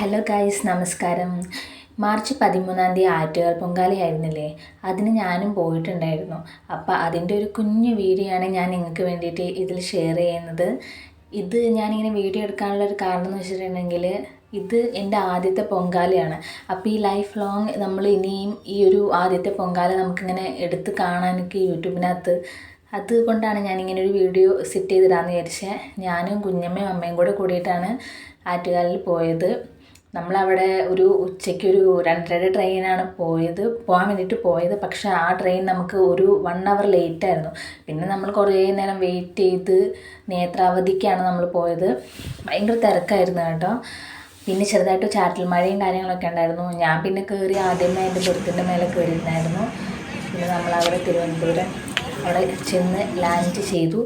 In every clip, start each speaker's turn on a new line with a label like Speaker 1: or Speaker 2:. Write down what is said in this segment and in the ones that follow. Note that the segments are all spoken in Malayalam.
Speaker 1: ഹലോ ഗൈസ് നമസ്കാരം. മാർച്ച് പതിമൂന്നാം തീയതി ആറ്റുകാൽ പൊങ്കാലയായിരുന്നില്ലേ അതിന് ഞാനും പോയിട്ടുണ്ടായിരുന്നു. അപ്പോൾ അതിന്റെ ഒരു കുഞ്ഞു വീഡിയോ ആണ് ഞാൻ നിങ്ങൾക്ക് വേണ്ടിയിട്ട് ഇതിൽ ഷെയർ ചെയ്യുന്നത്. ഇത് ഞാനിങ്ങനെ വീഡിയോ എടുക്കാനുള്ള ഒരു കാരണം എന്ന് വെച്ചിട്ടുണ്ടെങ്കിൽ ഇത് എന്റെ ആദ്യത്തെ പൊങ്കാലയാണ്. അപ്പോൾ ഈ ലൈഫ് ലോങ് നമ്മൾ ഇനിയും ഈ ഒരു ആദ്യത്തെ പൊങ്കാല നമുക്കിങ്ങനെ എടുത്ത് കാണാനൊക്കെ യൂട്യൂബിനകത്ത് അതുകൊണ്ടാണ് ഞാനിങ്ങനെ ഒരു വീഡിയോ സെറ്റ് ചെയ്തിടാന്ന് വിചാരിച്ചത് ഞാനും കുഞ്ഞമ്മയും അമ്മയും കൂടെ കൂടിയിട്ടാണ് ആറ്റുകാലിൽ പോയത്. നമ്മളവിടെ ഒരു ഉച്ചയ്ക്ക് ഒരു രണ്ടര ട്രെയിനാണ് പോയത് പോകാൻ വേണ്ടിയിട്ട് പോയത്. പക്ഷേ ആ ട്രെയിൻ നമുക്ക് ഒരു വൺ അവർ ലേറ്റ് ആയിരുന്നു. പിന്നെ നമ്മൾ കുറേ നേരം വെയിറ്റ് ചെയ്ത് നേത്രാവതിക്കാണ് നമ്മൾ പോയത്. ഭയങ്കര തിരക്കായിരുന്നു കേട്ടോ. പിന്നെ ചെറുതായിട്ട് ചാറ്റൽ മഴയും കാര്യങ്ങളൊക്കെ ഉണ്ടായിരുന്നു. ഞാൻ പിന്നെ കയറി ആദ്യമേ എന്റെ ബെർത്തിന്റെ മേലെ കയറിയിരുന്നായിരുന്നു പിന്നെ നമ്മൾ അവിടെ തിരുവനന്തപുരം അവിടെ ചെന്ന് ലാൻഡ് ചെയ്തു.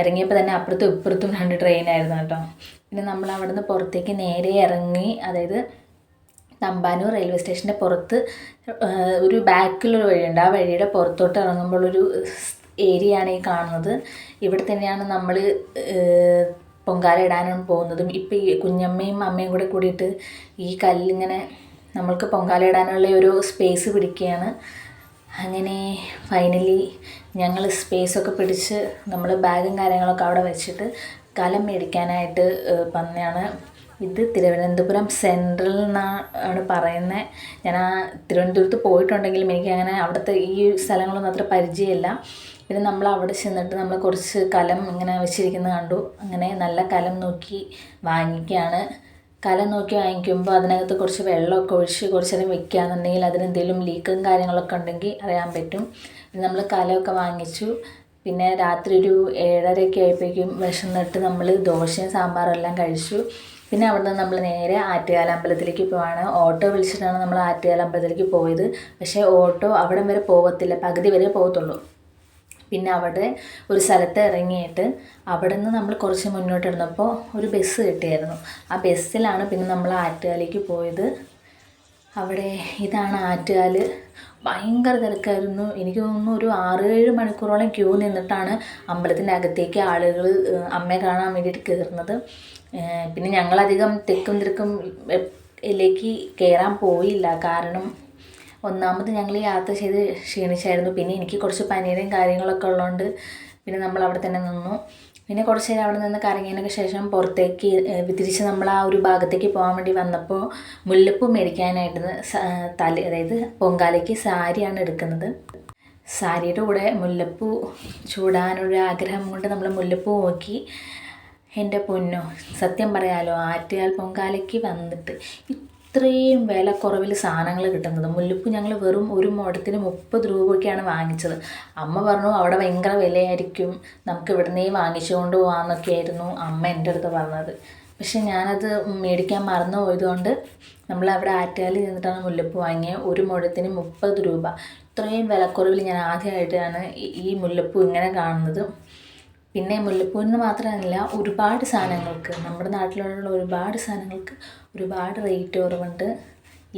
Speaker 1: ഇറങ്ങിയപ്പോൾ തന്നെ അപ്പുറത്തും ഇപ്പുറത്തും രണ്ട് ട്രെയിനായിരുന്നു കേട്ടോ. പിന്നെ നമ്മൾ അവിടുന്ന് പുറത്തേക്ക് നേരെ ഇറങ്ങി അതായത് തമ്പാനൂർ റെയിൽവേ സ്റ്റേഷന്റെ പുറത്ത് ഒരു ബാക്കിലൊരു വഴിയുണ്ട്. ആ വഴിയുടെ പുറത്തോട്ട് ഇറങ്ങുമ്പോൾ ഒരു ഏരിയയാണ് ഈ കാണുന്നത്. ഇവിടെ തന്നെയാണ് നമ്മൾ പൊങ്കാല ഇടാനാണ് പോകുന്നതും. ഇപ്പം ഈ കുഞ്ഞമ്മയും അമ്മയും കൂടെ കൂടിയിട്ട് ഈ കല്ലിങ്ങനെ നമ്മൾക്ക് പൊങ്കാല ഇടാനുള്ള ഒരു സ്പേസ് പിടിക്കുകയാണ്. അങ്ങനെ ഫൈനലി ഞങ്ങൾ സ്പേസൊക്കെ പിടിച്ച് നമ്മൾ ബാഗും കാര്യങ്ങളൊക്കെ അവിടെ വെച്ചിട്ട് കലം മേടിക്കാനായിട്ട് വന്നതാണ് ഇത് തിരുവനന്തപുരം സെൻട്രൽ എന്നാണ് പറയുന്നത് ഞാൻ ആ തിരുവനന്തപുരത്ത് പോയിട്ടുണ്ടെങ്കിലും എനിക്ക് അങ്ങനെ അവിടുത്തെ ഈ സ്ഥലങ്ങളൊന്നും അത്ര പരിചയമില്ല. പിന്നെ നമ്മൾ അവിടെ ചെന്നിട്ട് നമ്മൾ കുറച്ച് കലം ഇങ്ങനെ വെച്ചിരിക്കുന്നത് കണ്ടു. അങ്ങനെ നല്ല കലം നോക്കി വാങ്ങിക്കുകയാണ്. കലം നോക്കി വാങ്ങിക്കുമ്പോൾ അതിനകത്ത് കുറച്ച് വെള്ളമൊക്കെ ഒഴിച്ച് കുറച്ച് നേരം വെക്കുകയാണെന്നുണ്ടെങ്കിൽ അതിനെന്തെങ്കിലും ലീക്കും കാര്യങ്ങളൊക്കെ ഉണ്ടെങ്കിൽ അറിയാൻ പറ്റും. നമ്മൾ കലമൊക്കെ വാങ്ങിച്ചു. പിന്നെ രാത്രി ഒരു ഏഴരയൊക്കെ ആയപ്പോഴേക്കും വിശന്നിട്ട് നമ്മൾ ദോശയും സാമ്പാറും എല്ലാം കഴിച്ചു. പിന്നെ അവിടെ നിന്ന് നമ്മൾ നേരെ ആറ്റുകാല അമ്പലത്തിലേക്ക് പോവാണ്. ഓട്ടോ വിളിച്ചിട്ടാണ് നമ്മൾ ആറ്റുകാല അമ്പലത്തിലേക്ക് പോയത്. പക്ഷേ ഓട്ടോ അവിടം വരെ പോകത്തില്ല പകുതി വരെ പോകത്തുള്ളൂ പിന്നെ അവിടെ ഒരു സ്ഥലത്ത് ഇറങ്ങിയിട്ട് അവിടെ നിന്ന് നമ്മൾ കുറച്ച് മുന്നോട്ട് ഇരുന്നപ്പോൾ ഒരു ബസ് കിട്ടിയായിരുന്നു. ആ ബസ്സിലാണ് പിന്നെ നമ്മൾ ആറ്റുകാലേക്ക് പോയത്. അവിടെ ഇതാണ് ആറ്റുകാൽ ഭയങ്കര തിരക്കായിരുന്നു. എനിക്ക് തോന്നുന്നു ഒരു ആറ് ഏഴ് മണിക്കൂറോളം ക്യൂ നിന്നിട്ടാണ് അമ്പലത്തിന്റെ അകത്തേക്ക് ആളുകൾ അമ്മയെ കാണാൻ വേണ്ടിയിട്ട് കയറുന്നത് പിന്നെ ഞങ്ങളധികം തെക്കും തിരക്കും ലേക്ക് കയറാൻ പോയില്ല. കാരണം ഒന്നാമത് ഞങ്ങൾ യാത്ര ചെയ്ത് ക്ഷീണിച്ചായിരുന്നു. പിന്നെ എനിക്ക് കുറച്ച് പനീരും കാര്യങ്ങളൊക്കെ ഉള്ളതുകൊണ്ട് പിന്നെ നമ്മൾ അവിടെ തന്നെ നിന്നു. പിന്നെ കുറച്ച് നേരം അവിടെ നിന്ന് കറങ്ങിയതിനൊക്കെ ശേഷം പുറത്തേക്ക് തിരിച്ച് നമ്മൾ ആ ഒരു ഭാഗത്തേക്ക് പോകാൻ വേണ്ടി വന്നപ്പോൾ മുല്ലപ്പൂ മേടിക്കാനായിട്ട് തല അതായത് പൊങ്കാലയ്ക്ക് സാരിയാണ് എടുക്കുന്നത്. സാരിയുടെ കൂടെ മുല്ലപ്പൂ ചൂടാനൊരു ആഗ്രഹം കൊണ്ട് നമ്മൾ മുല്ലപ്പൂ നോക്കി. എന്റെ പൊന്നോ സത്യം പറയാലോ ആറ്റുകാൽ പൊങ്കാലയ്ക്ക് വന്നിട്ട് ഇത്രയും വില കുറവിൽ സാധനങ്ങൾ കിട്ടുന്നത്. മുല്ലപ്പൂ ഞങ്ങൾ വെറും ഒരു മുടത്തിന് മുപ്പത് രൂപയ്ക്കാണ് വാങ്ങിച്ചത്. അമ്മ പറഞ്ഞു അവിടെ ഭയങ്കര വിലയായിരിക്കും. നമുക്ക് ഇവിടുന്നേ വാങ്ങിച്ചുകൊണ്ട് പോകാമെന്നൊക്കെ ആയിരുന്നു അമ്മ എന്റെ അടുത്ത് പറഞ്ഞത്. പക്ഷെ ഞാനത് മേടിക്കാൻ മറന്നു പോയതുകൊണ്ട് നമ്മൾ അവിടെ ആറ്റുകാലിൽ നിന്നിട്ടാണ് മുല്ലപ്പൂ വാങ്ങിയത്. ഒരു മുഴത്തിന് മുപ്പത് രൂപ. ഇത്രയും വിലക്കുറവിൽ ഞാൻ ആദ്യമായിട്ടാണ് ഈ മുല്ലപ്പൂ ഇങ്ങനെ കാണുന്നത്. പിന്നെ മുല്ലപ്പൂവിന് മാത്രമല്ല ഒരുപാട് സാധനങ്ങൾക്ക് നമ്മുടെ നാട്ടിലുള്ള ഒരുപാട് സാധനങ്ങൾക്ക് ഒരുപാട് റേറ്റ് കുറവുണ്ട്.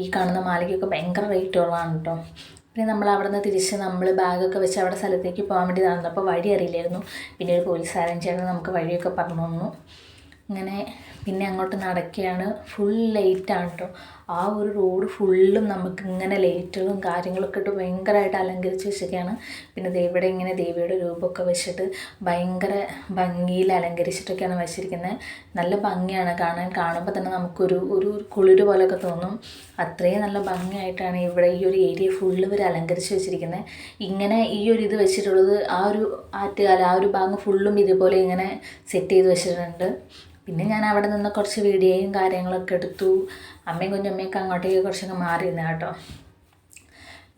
Speaker 1: ഈ കാണുന്ന മാലയ്ക്കൊക്കെ ഭയങ്കര റേറ്റ് കുറവാണ് കേട്ടോ പിന്നെ നമ്മൾ അവിടെ നിന്ന് തിരിച്ച് നമ്മൾ ബാഗൊക്കെ വെച്ച് അവിടെ സ്ഥലത്തേക്ക് പോകാൻ വേണ്ടി നടന്നപ്പോൾ വഴി അറിയില്ലായിരുന്നു. പിന്നെ ഒരു പോലീസുകാരൻ ചേട്ടൻ നമുക്ക് വഴിയൊക്കെ പറഞ്ഞു തന്നു. അങ്ങനെ പിന്നെ അങ്ങോട്ട് നടക്കുകയാണ്. ഫുൾ ലൈറ്റാണ് കേട്ടോ ആ ഒരു റോഡ് ഫുള്ളും നമുക്ക് ഇങ്ങനെ ലൈറ്റുകളും കാര്യങ്ങളൊക്കെ ഇട്ട് ഭയങ്കരമായിട്ട് അലങ്കരിച്ച് വെച്ചൊക്കെയാണ്. പിന്നെ ദേവിയുടെ ഇങ്ങനെ ദേവിയുടെ രൂപമൊക്കെ വെച്ചിട്ട് ഭയങ്കര ഭംഗിയിൽ അലങ്കരിച്ചിട്ടൊക്കെയാണ് വെച്ചിരിക്കുന്നത് നല്ല ഭംഗിയാണ് കാണാൻ. കാണുമ്പോൾ തന്നെ നമുക്കൊരു ഒരു കുളിര് പോലെയൊക്കെ തോന്നും. അത്രയും നല്ല ഭംഗിയായിട്ടാണ് ഇവിടെ ഈ ഒരു ഏരിയ ഫുള്ള് ഇവർ അലങ്കരിച്ച് വെച്ചിരിക്കുന്നത് ഇങ്ങനെ ഈ ഒരു ഇത് വെച്ചിട്ടുള്ളത് ആ ഒരു ആറ്റുകാല ആ ഒരു ഭാഗം ഫുള്ളും ഇതുപോലെ ഇങ്ങനെ സെറ്റ് ചെയ്ത് വെച്ചിട്ടുണ്ട്. പിന്നെ ഞാൻ അവിടെ നിന്ന് കുറച്ച് വീഡിയോയും കാര്യങ്ങളൊക്കെ എടുത്തു. അമ്മയും കുഞ്ഞമ്മയൊക്കെ അങ്ങോട്ടേക്ക് കുറച്ചൊക്കെ മാറി നിന്ന് കേട്ടോ.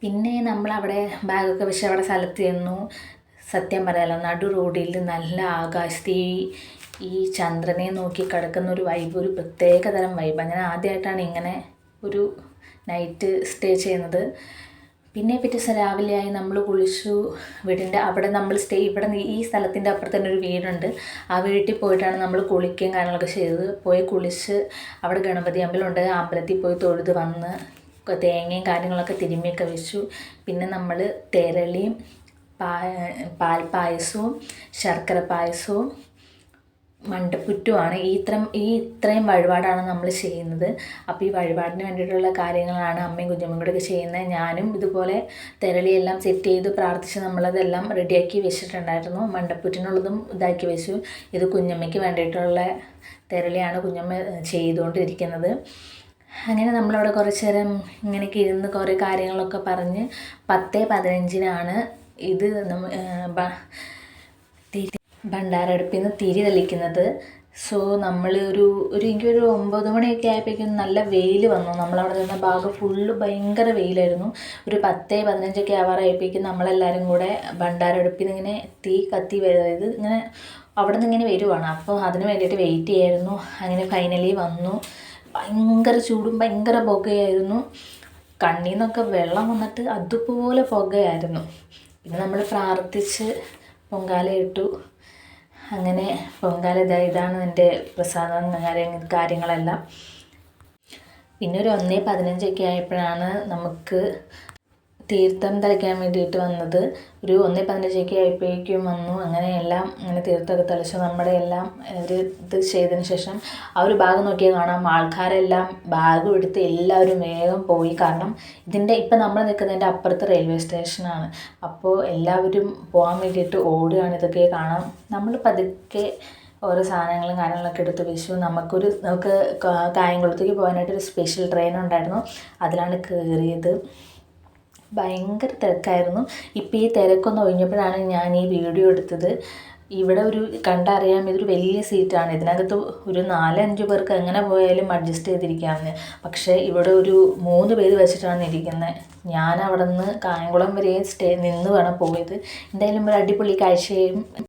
Speaker 1: പിന്നെ നമ്മളവിടെ ബാഗൊക്കെ വെച്ച് അവിടെ സ്ഥലത്ത് ചെന്നു. സത്യം പറയാലോ നടു റോഡിൽ നല്ല ആകാശത്ത് ഈ ഈ ചന്ദ്രനെ നോക്കി കിടക്കുന്ന ഒരു വൈബ് ഒരു പ്രത്യേക തരം വൈബ് അങ്ങനെ ആദ്യമായിട്ടാണ് ഇങ്ങനെ ഒരു നൈറ്റ് സ്റ്റേ ചെയ്യുന്നത്. പിന്നെ പിറ്റേ ദിവസം രാവിലെയായി നമ്മൾ കുളിച്ചു വീടിന്റെ അവിടെ നമ്മൾ സ്റ്റേ ഇവിടെ ഈ സ്ഥലത്തിന്റെ അപ്പുറത്ത് തന്നെ ഒരു വീടുണ്ട്. ആ വീട്ടിൽ പോയിട്ടാണ് നമ്മൾ കുളിക്കുകയും കാര്യങ്ങളൊക്കെ ചെയ്തത്. പോയി കുളിച്ച് അവിടെ ഗണപതി അമ്പലമുണ്ട്. അമ്പലത്തിൽ പോയി തൊഴുത് വന്ന് തേങ്ങയും കാര്യങ്ങളൊക്കെ തിരുമ്മിയൊക്കെ വെച്ചു. പിന്നെ നമ്മൾ തെരളിയും പാ പാൽ പായസവും ശർക്കര പായസവും മണ്ടപ്പുറ്റുമാണ്. ഈ ഇത്രയും ഈ ഇത്രയും വഴിപാടാണ് നമ്മൾ ചെയ്യുന്നത്. അപ്പോൾ ഈ വഴിപാടിന് വേണ്ടിയിട്ടുള്ള കാര്യങ്ങളാണ് അമ്മയും കുഞ്ഞമ്മയും കൂടെയൊക്കെ ചെയ്യുന്നത്. ഞാനും ഇതുപോലെ തിരളിയെല്ലാം സെറ്റ് ചെയ്ത് പ്രാർത്ഥിച്ച് നമ്മളതെല്ലാം റെഡിയാക്കി വെച്ചിട്ടുണ്ടായിരുന്നു. മണ്ടപ്പുറ്റിനുള്ളതും ഇതാക്കി വെച്ചു. ഇത് കുഞ്ഞമ്മയ്ക്ക് വേണ്ടിയിട്ടുള്ള തിരളിയാണ് കുഞ്ഞമ്മ ചെയ്തുകൊണ്ടിരിക്കുന്നത്. അങ്ങനെ നമ്മളവിടെ കുറച്ച് നേരം ഇങ്ങനെയൊക്കെ ഇരുന്ന് കുറേ കാര്യങ്ങളൊക്കെ പറഞ്ഞ് പത്ത് പതിനഞ്ചിനാണ് ഇത് നമ്മ ഭണ്ഡാരടുപ്പിൽ നിന്ന് തിരി തെളിക്കുന്നത്. സോ നമ്മൾ ഒരു ഒരു എനിക്കൊരു ഒമ്പത് മണിയൊക്കെ ആയപ്പോഴേക്കും നല്ല വെയിൽ വന്നു. നമ്മളവിടെ നിന്ന ഭാഗം ഫുള്ള് ഭയങ്കര വെയിലായിരുന്നു. ഒരു പത്ത് പതിനഞ്ചൊക്കെ ആവാറായപ്പോഴേക്കും നമ്മളെല്ലാവരും കൂടെ ഭണ്ഡാരടുപ്പിൽ നിന്ന് ഇങ്ങനെ തീ കത്തി അതായത് ഇങ്ങനെ അവിടെ നിന്ന് ഇങ്ങനെ വരുവാണ്. അപ്പോൾ അതിന് വേണ്ടിയിട്ട് വെയിറ്റ് ചെയ്യായിരുന്നു. അങ്ങനെ ഫൈനലി വന്നു. ഭയങ്കര ചൂടും ഭയങ്കര പുകയായിരുന്നു. കണ്ണിൽ നിന്നൊക്കെ വെള്ളം വന്നിട്ട് അതുപോലെ പുകയായിരുന്നു. പിന്നെ നമ്മൾ പ്രാർത്ഥിച്ച് പൊങ്കാല ഇട്ടു. അങ്ങനെ പൊങ്കാല ഇതാ ഇതാണ് എന്റെ പ്രസാദം കാര്യങ്ങളെല്ലാം. പിന്നെ ഒരു ഒന്നേ പതിനഞ്ചൊക്കെ ആയപ്പോഴാണ് നമുക്ക് തീർത്ഥം തളിക്കാൻ വേണ്ടിയിട്ട് വന്നത്. ഒരു ഒന്നേ പതിനഞ്ചൊക്കെ ആയപ്പോഴേക്കും വന്നു. അങ്ങനെ എല്ലാം അങ്ങനെ തീർത്ഥമൊക്കെ തളിച്ചു നമ്മുടെ എല്ലാം ഒരു ഇത് ചെയ്തതിന് ശേഷം ആ ഒരു ഭാഗം നോക്കിയാൽ കാണാം. ആൾക്കാരെല്ലാം ബാഗും എടുത്ത് എല്ലാവരും വേഗം പോയി. കാരണം ഇതിന്റെ ഇപ്പം നമ്മൾ നിൽക്കുന്നതിന്റെ അപ്പുറത്ത് റെയിൽവേ സ്റ്റേഷനാണ് അപ്പോൾ എല്ലാവരും പോകാൻ വേണ്ടിയിട്ട് ഓടുകയാണ്. ഇതൊക്കെ കാണാം. നമ്മൾ പതുക്കെ ഓരോ സാധനങ്ങളും കാര്യങ്ങളൊക്കെ എടുത്ത് വെച്ചു. നമുക്കൊരു നമുക്ക് കായംകുളത്തേക്ക് പോകാനായിട്ട് ഒരു സ്പെഷ്യൽ ട്രെയിൻ ഉണ്ടായിരുന്നു. അതിലാണ് കയറിയത് ഭയങ്കര തിരക്കായിരുന്നു. ഇപ്പോൾ ഈ തിരക്കൊന്ന് ഒഴിഞ്ഞപ്പോഴാണ് ഞാൻ ഈ വീഡിയോ എടുത്തത്. ഇവിടെ ഒരു കണ്ടറിയാം ഇതൊരു വലിയ സീറ്റാണ്. ഇതിനകത്ത് ഒരു നാലഞ്ച് പേർക്ക് എങ്ങനെ പോയാലും അഡ്ജസ്റ്റ് ചെയ്തിരിക്കാമെന്ന്. പക്ഷേ ഇവിടെ ഒരു മൂന്ന് പേര് വെച്ചിട്ടാണ് ഇരിക്കുന്നത് ഞാൻ അവിടെ നിന്ന് കായംകുളം വരെ സ്റ്റേ നിന്ന് വേണം പോയത്. എന്തായാലും ഒരു അടിപൊളി കാഴ്ചയും